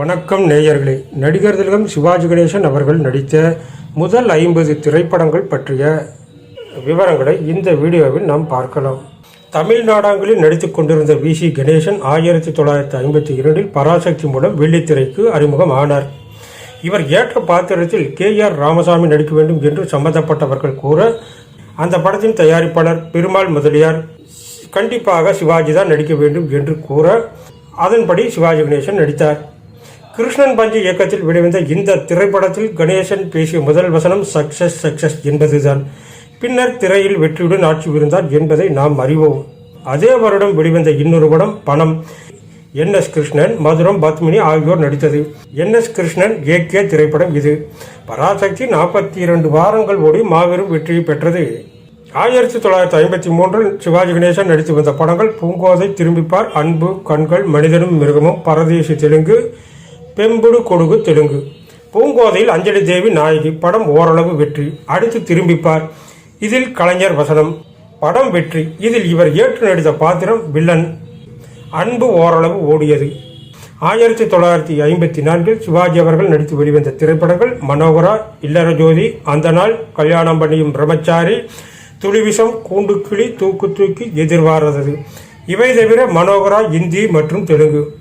வணக்கம் நேயர்களே. நடிகர் திலகம் சிவாஜி கணேசன் அவர்கள் நடித்த முதல் ஐம்பது திரைப்படங்கள் பற்றிய விவரங்களை இந்த வீடியோவில் நாம் பார்க்கலாம். தமிழ்நாடாங்களில் நடித்து கொண்டிருந்த வி. சி. கணேசன் ஆயிரத்தி தொள்ளாயிரத்தி ஐம்பத்தி இரண்டில் பராசக்தி மூலம் வெள்ளித்திரைக்கு அறிமுகம் ஆனார். இவர் ஏற்ற பாத்திரத்தில் கே. ஆர். ராமசாமி நடிக்க வேண்டும் என்று சம்பந்தப்பட்டவர்கள் கூற அந்த படத்தின் தயாரிப்பாளர் பெருமாள் முதலியார் கண்டிப்பாக சிவாஜி தான் நடிக்க வேண்டும் என்று கூற அதன்படி சிவாஜி கணேசன் நடித்தார். கிருஷ்ணன் பஞ்சு இயக்கத்தில் வெளிவந்த இந்த திரைப்படத்தில் கணேசன் பேசிய முதல் வசனம் சக்சஸ் சக்சஸ் என்பதுதான். பின்னர் திரையில் வெற்றியுடன் ஆட்சி புரிந்தார் என்பதை நாம் அறிவோம். அதே வருடம் வெளிவந்த இன்னொரு படம் பணம் என். எஸ். கிருஷ்ணன் மதுரம் பத்மினி ஆகியோர் நடித்தது. N. S. Krishnan A. K. திரைப்படம் இது. பராசக்தி நாற்பத்தி இரண்டு வாரங்கள் ஓடி மாபெரும் வெற்றியை பெற்றது. ஆயிரத்தி தொள்ளாயிரத்தி ஐம்பத்தி மூன்றில் சிவாஜி கணேசன் நடித்து வந்த படங்கள் பூங்கோதை திரும்பிப்பார் அன்பு கண்கள் மனிதனும் மிருகமும் பரதேசி தெலுங்கு பெம்புடு கொடுகு தெலுங்கு. பூங்கோதையில் அஞ்சலி தேவி நாயகி படம் ஓரளவு வெற்றி. அடுத்து திரும்பிப்பார். இதில் கலைஞர் வசனம். படம் வெற்றி. இதில் இவர் ஏற்று நடித்த பாத்திரம் வில்லன். அன்பு ஓரளவு ஓடியது. ஆயிரத்தி தொள்ளாயிரத்தி ஐம்பத்தி நான்கில் சிவாஜி அவர்கள் நடித்து வெளிவந்த திரைப்படங்கள் மனோகரா இல்லற ஜோதி அந்த நாள் கல்யாணம் பண்ணியும் பிரம்மச்சாரி துளிவிசம் கூண்டுக்கிளி தூக்கு தூக்கி எதிர்வாரது இவை தவிர மனோகரா இந்தி மற்றும் தெலுங்கு.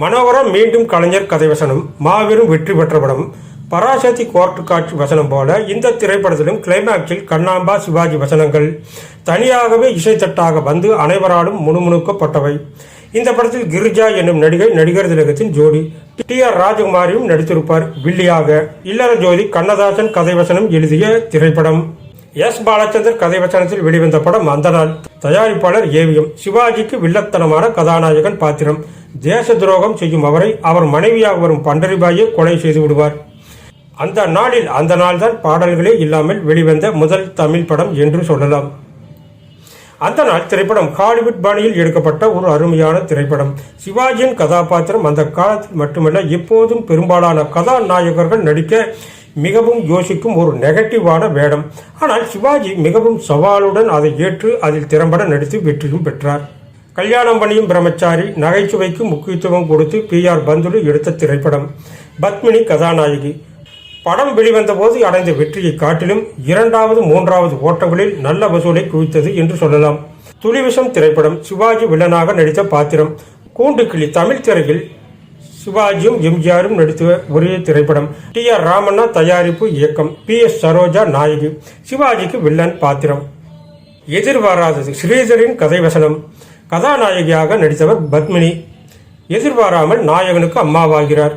மனோகரம் மீண்டும் கலைஞர் கதை வசனம் மாபெரும் வெற்றி பெற்ற படம். பராசக்தி கோர்ட்டு காட்சி வசனம் போல இந்த திரைப்படத்திலும் கிளைமேக்ஸில் கண்ணாம்பா சிவாஜி வசனங்கள். தனியாகவே இசைத்தட்டாக வந்து அனைவராலும் முணுமுணுக்கப்பட்டவை. இந்த படத்தில் கிரிஜா என்னும் நடிகை நடிகர் திலகத்தின் ஜோடி டி ஆர் ராஜகுமாரியும் நடித்திருப்பார் வில்லியாக. இல்லற ஜோதி கண்ணதாசன் கதை வசனம் எழுதிய திரைப்படம். எஸ் பாலச்சந்தர் கதை வசனத்தில் வெளிவந்த படம் அந்த நாள். தயாரிப்பாளர் ஏவிஎம் சிவாஜிக்கு வில்லத்தனமான கதாநாயகன் பாத்திரம். தேச துரோகம் செய்யும் அவரை அவர் மனைவியாக வரும் பண்டரிபாயை கொலை செய்து விடுவார். அந்த நாளில் அந்த நாள்தான் பாடல்களே இல்லாமல் வெளிவந்த முதல் தமிழ் படம் என்று சொல்லலாம். அந்த நாள் திரைப்படம் ஹாலிவுட் பாணியில் எடுக்கப்பட்ட ஒரு அருமையான திரைப்படம். சிவாஜியின் கதாபாத்திரம் அந்த காலத்தில் மட்டுமல்ல எப்போதும் பெரும்பாலான கதாநாயகர்கள் நடிக்க மிகவும் யோசிக்கும் ஒரு நெகட்டிவான வேடம். ஆனால் சிவாஜி மிகவும் சவாலுடன் அதை ஏற்று அதில் திறம்பட நடித்து வெற்றியும் பெற்றார். கல்யாணம் பணியும் பிரம்மச்சாரி நகைச்சுவைக்கு முக்கியத்துவம் கொடுத்து பி ஆர் பந்துலு எடுத்த திரைப்படம் பத்மினி கதாநாயகி. படம் வெளிவந்த போது அடைந்த வெற்றியை காட்டிலும் இரண்டாவது மூன்றாவது ஓட்டங்களில் நல்ல வசூலை குவித்தது என்று சொல்லலாம். துளிவிசம் திரைப்படம் சிவாஜி வில்லனாக நடித்த பாத்திரம் கூண்டுக்கிளி தமிழ் திரையில் சிவாஜியும் எம்ஜிஆரும் நடித்த ஒரே திரைப்படம் டி ஆர் ராமண்ணா தயாரிப்பு இயக்கம் பி எஸ் சரோஜா நாயகி சிவாஜிக்கு வில்லன் பாத்திரம். எதிர்பாராதது ஸ்ரீதரின் கதை வசனம். கதாநாயகியாக நடித்தவர் பத்மினி. எதிர்பாராமல் நாயகனுக்கு அம்மாவாகிறார்.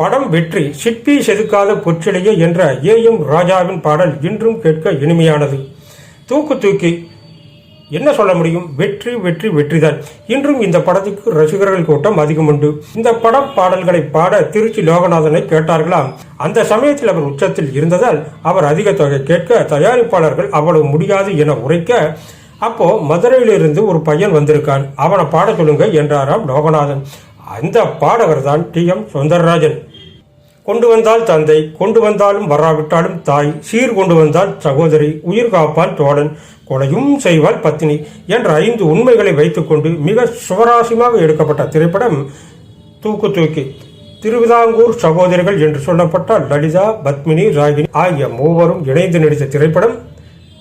படம் வெற்றி சிற்பி செதுக்காத பொற்றிலையே என்ற ஏ எம் ராஜாவின் பாடல் இன்றும் கேட்க இனிமையானது. தூக்கு தூக்கி என்ன சொல்ல முடியும்? வெற்றி வெற்றி வெற்றிதான். இன்றும் இந்த படத்துக்கு ரசிகர்கள் கூட்டம் அதிகம் உண்டு. இந்த படம் பாடல்களை பாட திருச்சி லோகநாதனை கேட்டார்களாம். அந்த சமயத்தில் அவர் உச்சத்தில் இருந்ததால் அவர் அதிக தொகை கேட்க தயாரிப்பாளர்கள் அவ்வளவு முடியாது என உரைக்க அப்போ மதுரையிலிருந்து ஒரு பையன் வந்திருக்கான். அவனை பாட சொல்லுங்க என்றாராம் லோகநாதன். அந்த பாடகர் தான் டி எம் சுந்தரராஜன். கொண்டு வந்தால் தந்தை கொண்டு வந்தாலும் வராவிட்டாலும் தாய் சீர் கொண்டு வந்தால் சகோதரி உயிர் காப்பான் தோழன் கொலையும் செய்வாள் பத்தினி என்ற ஐந்து உண்மைகளை வைத்துக்கொண்டு மிக சுவராசியமாக எடுக்கப்பட்ட திரைப்படம் தூக்கு தூக்கி. திருவிதாங்கூர் சகோதரிகள் என்று சொல்லப்பட்ட லலிதா பத்மினி ராகினி ஆகிய மூவரும் இணைந்து நடித்த திரைப்படம்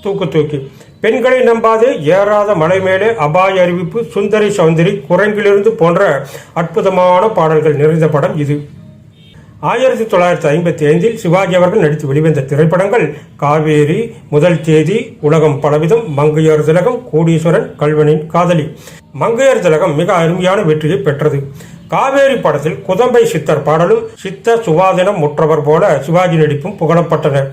தூக்கு தூக்கி. பெண்களை நம்பாதே ஏறாத மலை மேலே அபாய அறிவிப்பு சுந்தரி சௌந்தரி குரங்கிலிருந்து போன்ற அற்புதமான பாடல்கள் நிறைந்த படம் இது. ஆயிரத்தி தொள்ளாயிரத்தி ஐம்பத்தி ஐந்தில் சிவாஜி அவர்கள் நடித்து வெளிவந்த திரைப்படங்கள் காவேரி முதல் தேதி உலகம் பலவிதம் மங்கையர் திலகம் கோடீஸ்வரன் கல்வனின் காதலி. மங்கையர் திலகம் மிக அருமையான வெற்றியை பெற்றது. காவேரி படத்தில் குதம்பை சித்தர் பாடலும் சித்த சுவாதினம் முற்றவர் போல சிவாஜி நடிப்பும் புகழப்பட்டன.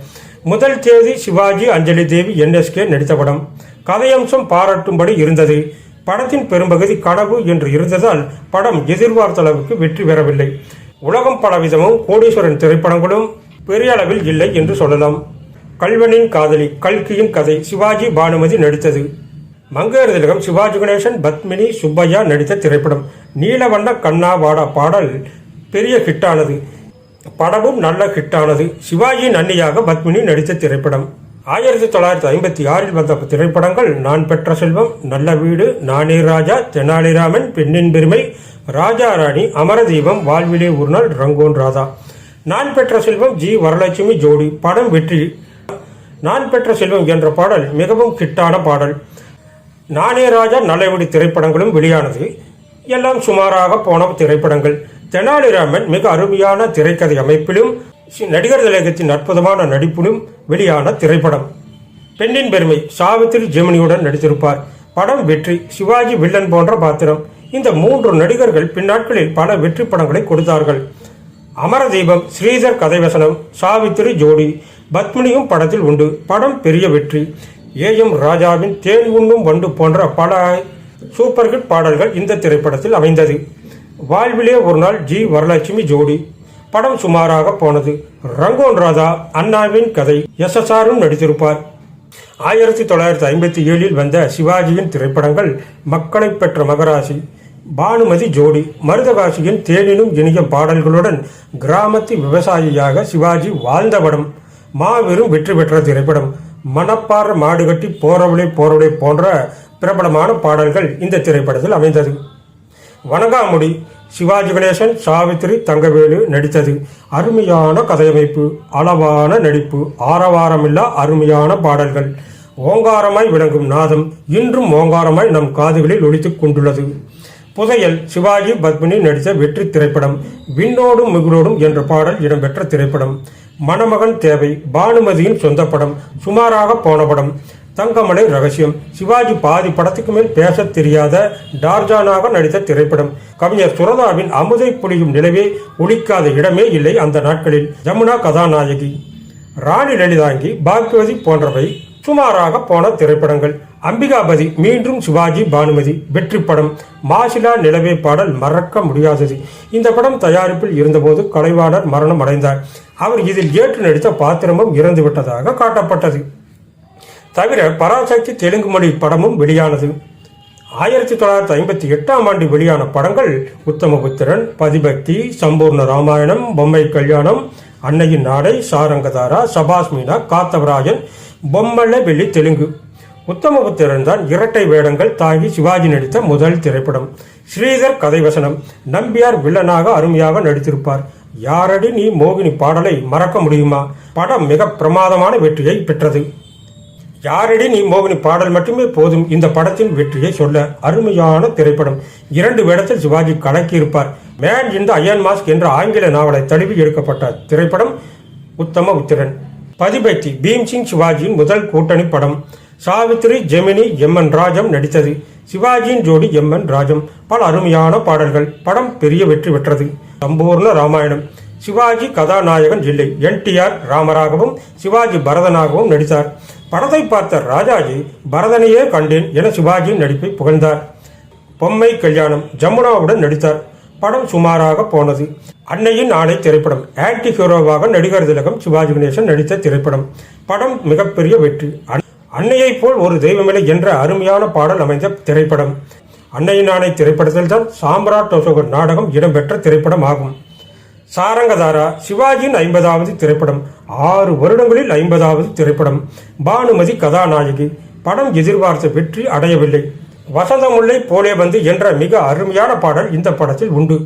முதல் தேதி சிவாஜி அஞ்சலி தேவி என்எஸ்கே நடித்த படம். கதையம்சம் பாராட்டும்படி இருந்தது. படத்தின் பெரும்பகுதி கனவு என்று இருந்ததால் படம் எதிர்பார்த்த அளவுக்கு வெற்றி பெறவில்லை. உலகம் பலவிதமும் கோடீஸ்வரன் திரைப்படங்களும் பெரிய அளவில் இல்லை என்று சொல்லலாம். கல்வனின் காதலி கல்கியின் கதை சிவாஜி பானுமதி நடித்தது. மங்கையர் திலகம் சிவாஜி கணேசன் பத்மினி சுப்பையா நடித்த திரைப்படம். நீலவண்ண கண்ணா வாடா பாடல் பெரிய ஹிட்டானது படமும் நல்ல ஹிட்டானது சிவாஜியின் அன்னியாக பத்மினி நடித்த திரைப்படம். ஆயிரத்தி தொள்ளாயிரத்தி ஐம்பத்தி ஆறில் வந்த திரைப்படங்கள் நான் பெற்ற செல்வம் நல்ல வீடு நானே ராஜா தெனாலிராமன் பெண்ணின் பெருமை ராஜா ராணி அமரதீபம் வாழ்விலே ஒரு நாள் ரங்கோன் ராதா. நான் பெற்ற செல்வம் ஜி வரலட்சுமி ஜோடி படம் வெற்றி. நான் பெற்ற செல்வம் என்ற பாடல் மிகவும் கிட்டான பாடல். நானே ராஜா நல்லவிடி திரைப்படங்களும் வெளியானது. எல்லாம் சுமாராக போன திரைப்படங்கள். தெனாலிராமன் மிக அருமையான திரைக்கதை அமைப்பிலும் நடிகர் திலகத்தின் அற்புதமான நடிப்பிலும் வெளியான திரைப்படம். பெண்ணின் பெருமை சாவித்திரி ஜெமினியுடன் நடித்திருப்பார். படம் வெற்றி சிவாஜி வில்லன் போன்ற பாத்திரம். இந்த மூன்று நடிகர்கள் பின்னாட்களில் பல வெற்றி படங்களை கொடுத்தார்கள். அமரதீபம் ஸ்ரீதர் கதைவசனம் சாவித்திரி ஜோடி பத்மினியும் படத்தில் உண்டு. படம் பெரிய வெற்றி. ஏ எம் ராஜாவின் தேன் உண்ணும் வண்டு போன்ற பல சூப்பர் ஹிட் பாடல்கள் இந்த திரைப்படத்தில் அமைந்தது. வாழ்விலே ஒரு நாள் ஜி வரலட்சுமி ஜோடி. படம் சுமாராக போனது. ரங்கோன் ராதா அண்ணாவின் கதை எஸ்எஸ்ஆரும் நடித்திருப்பார். ஆயிரத்தி தொள்ளாயிரத்தி ஐம்பத்தி ஏழில் வந்த சிவாஜியின் திரைப்படங்கள் மக்களை பெற்ற மகராசி. பானுமதி ஜோடி மருதகாசியின் தேனினும் இனிய பாடல்களுடன் கிராமத்து விவசாயியாக சிவாஜி வாழ்ந்த படம் மாபெரும் வெற்றி பெற்ற திரைப்படம். மணப்பாற மாடுகட்டி போறவளே போறவளே போன்ற பிரபலமான பாடல்கள் இந்த திரைப்படத்தில் அமைந்தது. வணங்காமுடி சிவாஜி கணேசன் சாவித்திரி தங்கவேலு நடித்தது. அருமையான கதையமைப்பு அளவான நடிப்பு ஆரவாரமில்லா அருமையான பாடல்கள். ஓங்காரமாய் விளங்கும் நாதம் இன்றும் ஓங்காரமாய் நம் காதுகளில் ஒழித்துக் கொண்டுள்ளது. புதையல் சிவாஜி பத்மினி நடித்த வெற்றி திரைப்படம் விண்ணோடும் மிகுரோடும் என்ற பாடல் இடம்பெற்ற திரைப்படம். மணமகன் தேவை பானுமதியின் சொந்த படம் சுமாராக போன படம். தங்கமலை ரகசியம். சிவாஜி பாதி படத்துக்கு மேல் பேசத் தெரியாத டார்ஜானாக நடித்த திரைப்படம். கவிஞர் சுரதாவின் அமுதை புலியும் நிலவே ஒழிக்காத இடமே இல்லை அந்த நாட்களில். ஜமுனா கதாநாயகி. ராணி லலிதாங்கி பாக்யவதி போன்றவை சுமாராக போன திரைப்படங்கள். அம்பிகாபதி மீண்டும் சிவாஜி பானுமதி வெற்றி படம். மாசிலா நிலவே பாடல் மறக்க முடியாதது. இந்த படம் தயாரிப்பில் இருந்தபோது கலைவாணர் மரணம் அடைந்தார். அவர் இதில் ஏற்று நடித்த பாத்திரமும் இறந்துவிட்டதாக காட்டப்பட்டது. தவிர பராசக்தி தெலுங்கு மொழி படமும் வெளியானது. ஆயிரத்தி தொள்ளாயிரத்தி ஐம்பத்தி எட்டாம் ஆண்டு வெளியான படங்கள் உத்தமபுத்திரன் பதிபக்தி சம்பூர்ண ராமாயணம் பொம்மை கல்யாணம் அன்னையின் நாடை சாரங்கதாரா சபாஸ் மீனா காத்தவராஜன் பொம்மல்ல வெள்ளி தெலுங்கு. உத்தமபுத்திரன் தான் இரட்டை வேடங்கள் தாங்கி சிவாஜி நடித்த முதல் திரைப்படம். ஸ்ரீதர் கதைவசனம். நம்பியார் வில்லனாக அருமையாக நடித்திருப்பார். யாரடி நீ மோகினி பாடலை மறக்க முடியுமா? படம் மிக பிரமாதமான வெற்றியை பெற்றது. யாரடி நீ மோகினி பாடல் மட்டுமே போதும்? இந்த படத்தின் வெற்றியை சொல்ல அருமையான திரைப்படம். இரண்டு வேடத்தில் Sivaji கலக்கியிருப்பார். Man in the iron mask என்ற ஆங்கில நாவலை தழுவி எடுக்கப்பட்ட திரைப்படம் உத்தம உத்திரன். பதிபக்தி பீம்சிங் சிவாஜியின் முதல் கூட்டணி படம். சாவித்திரி ஜெமினி எம். என். ராஜம் நடித்தது. சிவாஜியின் ஜோடி எம். என். ராஜம். பல அருமையான பாடல்கள். படம் பெரிய வெற்றி பெற்றது. சம்பூர்ண ராமாயணம். சிவாஜி கதாநாயகன் இல்லை. என்டிஆர் ராமராகவும் சிவாஜி பரதனாகவும் நடித்தார். படத்தை பார்த்த ராஜாஜி பரதனையே கண்டேன் என சிவாஜியின் நடிப்பை புகழ்ந்தார். பொம்மை கல்யாணம் ஜமுனாவுடன் நடித்தார். படம் சுமாராக போனது. அன்னையின் ஆணை திரைப்படம். ஆன்டி ஹீரோவாக நடிகர் திலகம் சிவாஜி கணேசன் நடித்த திரைப்படம். படம் மிகப்பெரிய வெற்றி. அன்னையைப் போல் ஒரு தெய்வமில்லை என்ற அருமையான பாடல் அமைந்த திரைப்படம். அன்னையின் ஆணை திரைப்படத்தில் தான் சாம்ராட் அசோகர் நாடகம் இடம்பெற்ற திரைப்படம் ஆகும் சாரங்கதாரா சிவாஜியின் ஐம்பதாவது திரைப்படம் ஆறு வருடங்களில் ஐம்பதாவது திரைப்படம். பானுமதி கதாநாயகி படம் எதிர்பார்த்த வெற்றி அடையவில்லை. வசந்தமுல்லை போலே வந்து என்ற மிக அருமையான பாடல் இந்த படத்தில் உண்டு.